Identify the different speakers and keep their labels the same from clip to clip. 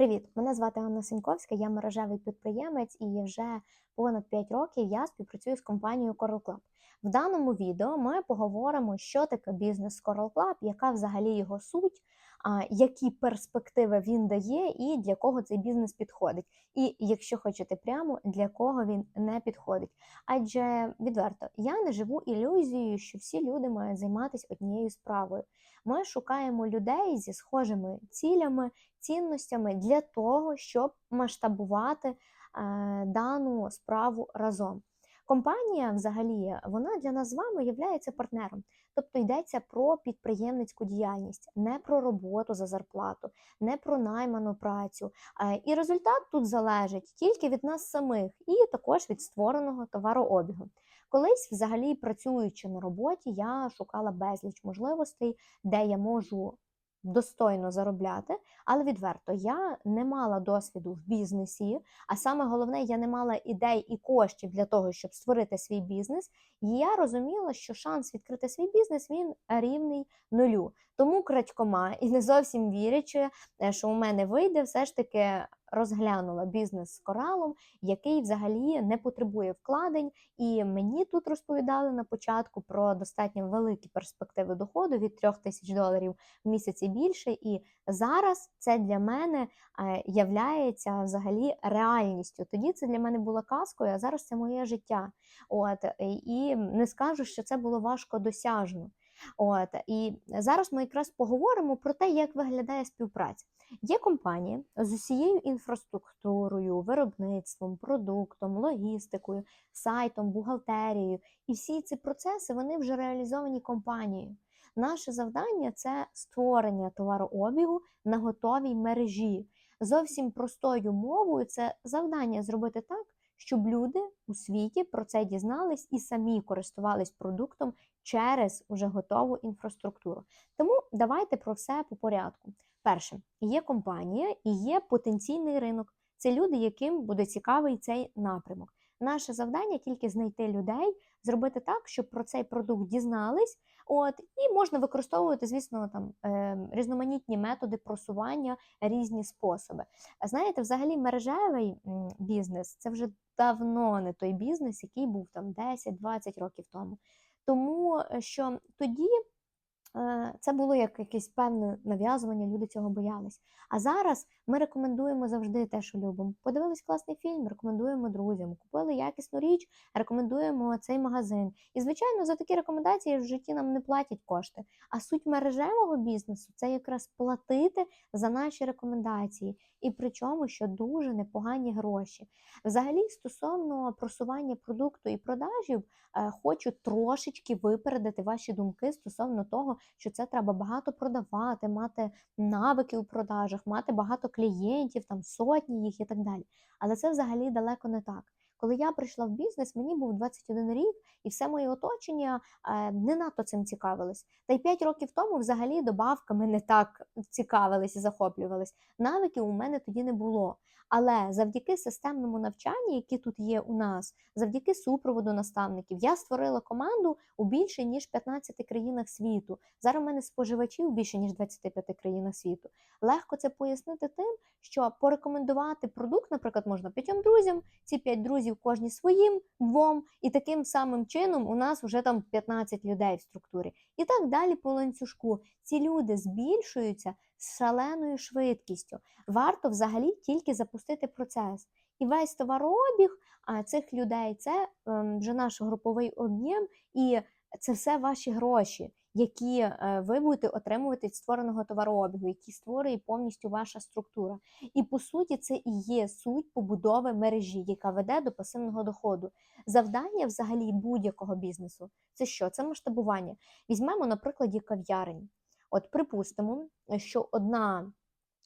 Speaker 1: Привіт! Мене звати Анна Сеньковська, я мережевий підприємець і вже понад 5 років я співпрацюю з компанією Coral Club. В даному відео ми поговоримо, що таке бізнес Coral Club, яка взагалі його суть, які перспективи він дає і для кого цей бізнес підходить. І якщо хочете прямо, для кого він не підходить. Адже відверто, я не живу ілюзією, що всі люди мають займатися однією справою. Ми шукаємо людей зі схожими цілями, цінностями для того, щоб масштабувати е, дану справу разом. Компанія, взагалі, вона для нас з вами є партнером, тобто йдеться про підприємницьку діяльність, не про роботу за зарплату, не про найману працю. Е, І результат тут залежить тільки від нас самих, і також від створеного товарообігу. Колись, взагалі, працюючи на роботі, я шукала безліч можливостей, де я можу достойно заробляти, але відверто я не мала досвіду в бізнесі, а саме головне, я не мала ідей і коштів для того, щоб створити свій бізнес. І я розуміла, що шанс відкрити свій бізнес він рівний нулю. Тому крадькома і не зовсім вірячи, е, що у мене вийде, все ж таки розглянула бізнес з коралом, який взагалі не потребує вкладень. І мені тут розповідали на початку про достатньо великі перспективи доходу від 3 тисяч доларів в місяць і більше. І зараз це для мене е, являється взагалі реальністю. Тоді це для мене було казкою, а зараз це моє життя. От і не скажу, що це було важко досяжно. От і зараз ми якраз поговоримо про те, як виглядає співпраця. Є компанії з усією інфраструктурою, виробництвом, продуктом, логістикою, сайтом, бухгалтерією. І всі ці процеси вони вже реалізовані компанією. Наше завдання це створення товарообігу на готовій мережі. Зовсім простою мовою це завдання зробити так, щоб люди у світі про це дізнались і самі користувались продуктом через уже готову інфраструктуру. Тому давайте про все по порядку. Перше, є компанія і є потенційний ринок. Це люди, яким буде цікавий цей напрямок. Наше завдання тільки знайти людей, зробити так, щоб про цей продукт дізнались. От і можна використовувати, звісно, там е, різноманітні методи просування, різні способи. Знаєте, взагалі мережевий бізнес це вже давно не той бізнес, який був там 10-20 років тому. Тому е, що тоді це було як якесь певне нав'язування, люди цього боялись. А зараз ми рекомендуємо завжди те, що любимо. Подивились класний фільм, рекомендуємо друзям. Купили якісну річ, рекомендуємо цей магазин. І, звичайно, за такі рекомендації в житті нам не платять кошти. А суть мережевого бізнесу це якраз платити за наші рекомендації. І причому, що дуже непогані гроші. Взагалі, стосовно просування продукту і продажів, е, хочу трошечки випередити ваші думки стосовно того, що це треба багато продавати, мати навики у продажах, мати багато клієнтів, там сотні їх і так далі. Але це взагалі далеко не так. Коли я прийшла в бізнес, мені був 21 рік, і все моє оточення е, не надто цим цікавилось. Та й 5 років тому взагалі добавками не так цікавились і захоплювались. Навиків у мене тоді не було. Але завдяки системному навчанню, яке тут є у нас, завдяки супроводу наставників, я створила команду у більше ніж 15 країнах світу. Зараз у мене споживачів більше ніж 25 країнах світу. Легко це пояснити тим, що порекомендувати продукт, наприклад, можна п'ятьом друзям, ці п'ять друзів кожні своїм двом, і таким самим чином у нас вже там 15 людей в структурі. І так далі по ланцюжку. Ці люди збільшуються з шаленою швидкістю. Варто взагалі тільки запустити процес. І весь товарообіг цих людей це ем, вже наш груповий об'єм, і це все ваші гроші, які е, ви будете отримувати від створеного товарообігу, які створює повністю ваша структура. І по суті, це і є суть побудови мережі, яка веде до пасивного доходу. Завдання взагалі будь-якого бізнесу це що? Це масштабування. Візьмемо, на прикладі кав'ярень. От припустимо, що одна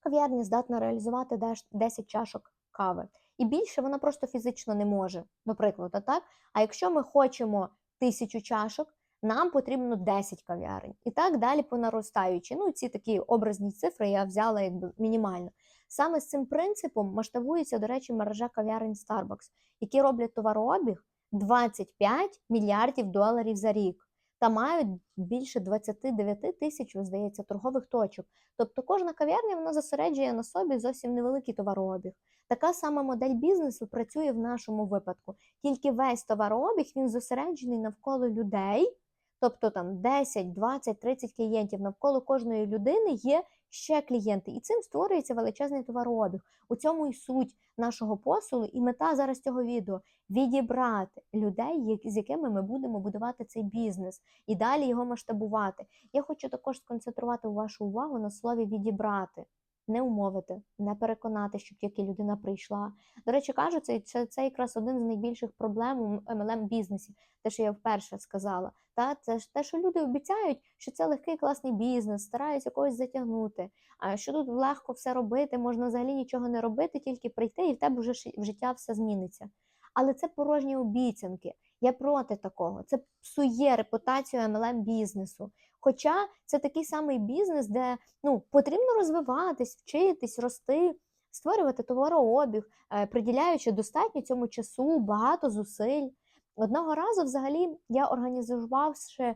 Speaker 1: кав'ярня здатна реалізувати 10 чашок кави, і більше вона просто фізично не може, наприклад, так. А якщо ми хочемо тисячу чашок, нам потрібно 10 кав'ярень. І так далі по наростаючи. Ну, ці такі образні цифри я взяла якби мінімально. Саме з цим принципом масштабується, до речі, мережа кав'ярень Starbucks, які роблять товарообіг 25 мільярдів доларів за рік. та мають більше 29 тисяч, здається, торгових точок. Тобто кожна кав'ярня вона зосереджує на собі зовсім невеликий товарообіг. Така сама модель бізнесу працює в нашому випадку. Тільки весь товарообіг він зосереджений навколо людей, тобто там 10, 20, 30 клієнтів навколо кожної людини є ще клієнти, і цим створюється величезний товарообіг. У цьому і суть нашого посулу, і мета зараз цього відео відібрати людей, з якими ми будемо будувати цей бізнес і далі його масштабувати. Я хочу також сконцентрувати вашу увагу на слові відібрати. Не умовити, не переконати, щоб тільки людина прийшла. До речі, кажуть, це, це, це якраз один з найбільших проблем у MLM бізнесі, те, що я вперше сказала. Та це ж те, що люди обіцяють, що це легкий класний бізнес, стараються когось затягнути. А що тут легко все робити, можна взагалі нічого не робити, тільки прийти, і в тебе вже в життя все зміниться. Але це порожні обіцянки. Я проти такого. Це псує репутацію MLM бізнесу. Хоча це такий самий бізнес, де ну, потрібно розвиватись, вчитись, рости, створювати товарообіг, е, приділяючи достатньо цьому часу, багато зусиль. Одного разу, взагалі, я організувавши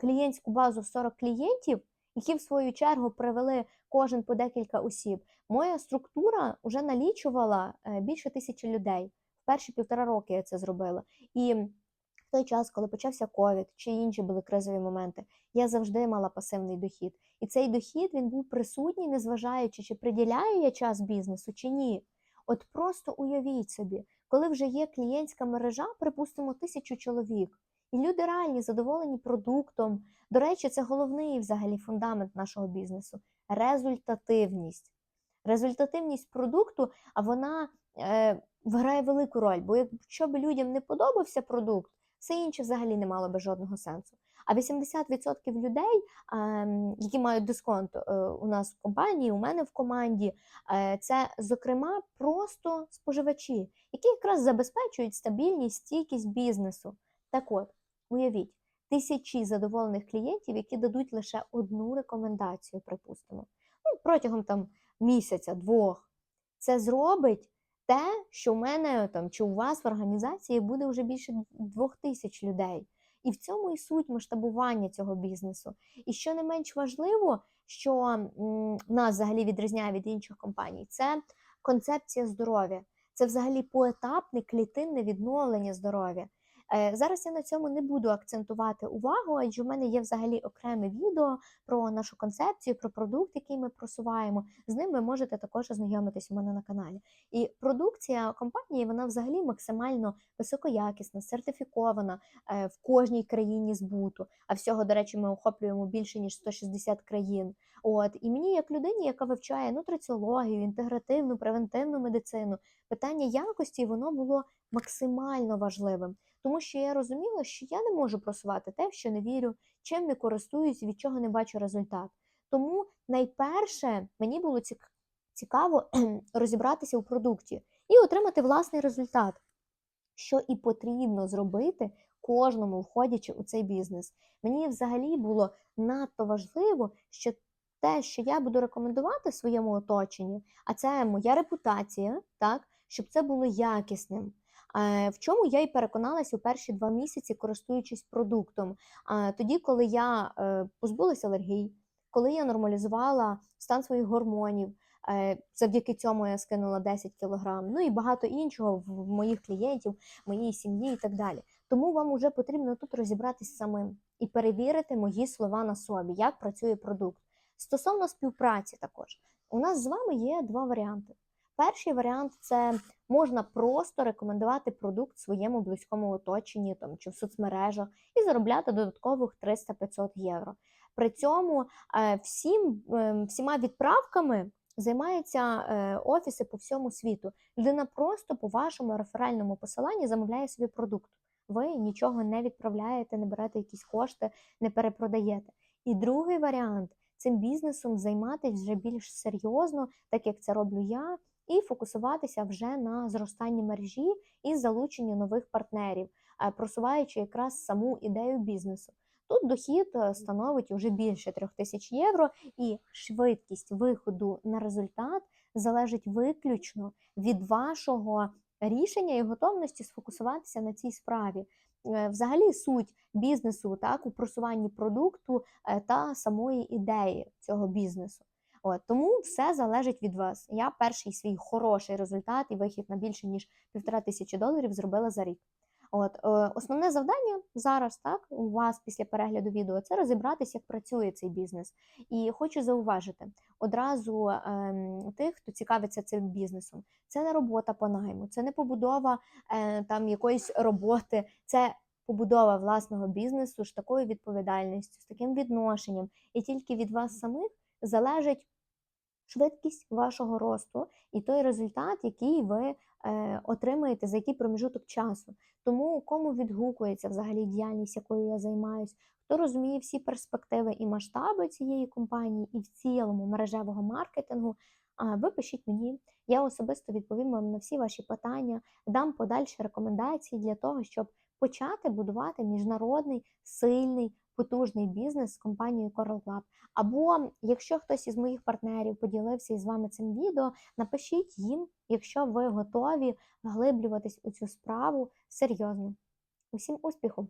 Speaker 1: клієнтську базу в 40 клієнтів, які в свою чергу привели кожен по декілька осіб. Моя структура вже налічувала е, більше тисячі людей. В перші півтора роки я це зробила. І в той час, коли почався ковід чи інші були кризові моменти, я завжди мала пасивний дохід. І цей дохід він був присутній, незважаючи, чи приділяю я час бізнесу чи ні. От просто уявіть собі, коли вже є клієнтська мережа, припустимо, тисячу чоловік, і люди реальні задоволені продуктом. До речі, це головний взагалі фундамент нашого бізнесу результативність. Результативність продукту, а вона е, грає велику роль, бо якщо б людям не подобався продукт, все інше взагалі не мало би жодного сенсу. А 80% людей, ем, які мають дисконт е, у нас в компанії, у мене в команді, е, це, зокрема, просто споживачі, які якраз забезпечують стабільність, стійкість бізнесу. Так от, уявіть, тисячі задоволених клієнтів, які дадуть лише одну рекомендацію, припустимо, ну, протягом там місяця, двох. Це зробить те, що в мене там чи у вас в організації буде вже більше двох тисяч людей. І в цьому і суть масштабування цього бізнесу. І що не менш важливо, що нас взагалі відрізняє від інших компаній, це концепція здоров'я. Це взагалі поетапне клітинне відновлення здоров'я. Е, Зараз я на цьому не буду акцентувати увагу, адже в мене є взагалі окреме відео про нашу концепцію, про продукт, який ми просуваємо. З ним ви можете також ознайомитись у мене на каналі. І продукція компанії вона взагалі максимально високоякісна, сертифікована е, в кожній країні збуту. А всього, до речі, ми охоплюємо більше ніж 160 країн. От і мені, як людині, яка вивчає нутриціологію, інтегративну, превентивну медицину, питання якості воно було максимально важливим, тому що я розуміла, що я не можу просувати те, в що не вірю, чим не користуюсь, від чого не бачу результат. Тому найперше мені було цікаво розібратися у продукті і отримати власний результат, що і потрібно зробити кожному, входячи у цей бізнес. Мені взагалі було надто важливо, що те, що я буду рекомендувати своєму оточенні, а це моя репутація, так, щоб це було якісним. Е, В чому я і переконалась у перші два місяці, користуючись продуктом. А Тоді, коли я е, позбулася алергій, коли я нормалізувала стан своїх гормонів, е, завдяки цьому я скинула 10 кілограм, ну і багато іншого в моїх клієнтів, моїй сім'ї і так далі. Тому вам вже потрібно тут розібратись самим і перевірити мої слова на собі, як працює продукт. Стосовно співпраці також, у нас з вами є два варіанти. Перший варіант це можна просто рекомендувати продукт своєму близькому оточенні там, чи в соцмережах і заробляти додаткових 300-500 євро. При цьому е, всім, е, всіма відправками займаються е, офіси по всьому світу. Людина просто по вашому реферальному посиланні замовляє собі продукт. Ви нічого не відправляєте, не берете якісь кошти, не перепродаєте. І другий варіант цим бізнесом займатися вже більш серйозно, так як це роблю я, і фокусуватися вже на зростанні мережі і залученні нових партнерів, е, просуваючи якраз саму ідею бізнесу. Тут дохід е, становить уже більше трьох тисяч євро, і швидкість виходу на результат залежить виключно від вашого рішення і готовності сфокусуватися на цій справі. е, взагалі суть бізнесу, так, у просуванні продукту та самої ідеї цього бізнесу. От, тому все залежить від вас. Я перший свій хороший результат і вихід на більше ніж півтора тисячі доларів зробила за рік. От е, основне завдання зараз, так, у вас після перегляду відео, це розібратися, як працює цей бізнес. І хочу зауважити одразу ем, тих, хто цікавиться цим бізнесом. Це не робота по найму, це не побудова е, там якоїсь роботи, це побудова власного бізнесу з такою відповідальністю, з таким відношенням. І тільки від вас самих залежить швидкість вашого росту і той результат, який ви е, отримаєте за який проміжуток часу. Тому кому відгукується взагалі діяльність, якою я займаюсь, хто розуміє всі перспективи і масштаби цієї компанії, і в цілому мережевого маркетингу, ви пишіть мені. Я особисто відповім вам на всі ваші питання, дам подальші рекомендації для того, щоб почати будувати міжнародний сильний потужний бізнес з компанією Coral Club. Або якщо хтось із моїх партнерів поділився із вами цим відео, напишіть їм, якщо ви готові вглиблюватись у цю справу серйозно. Усім успіху!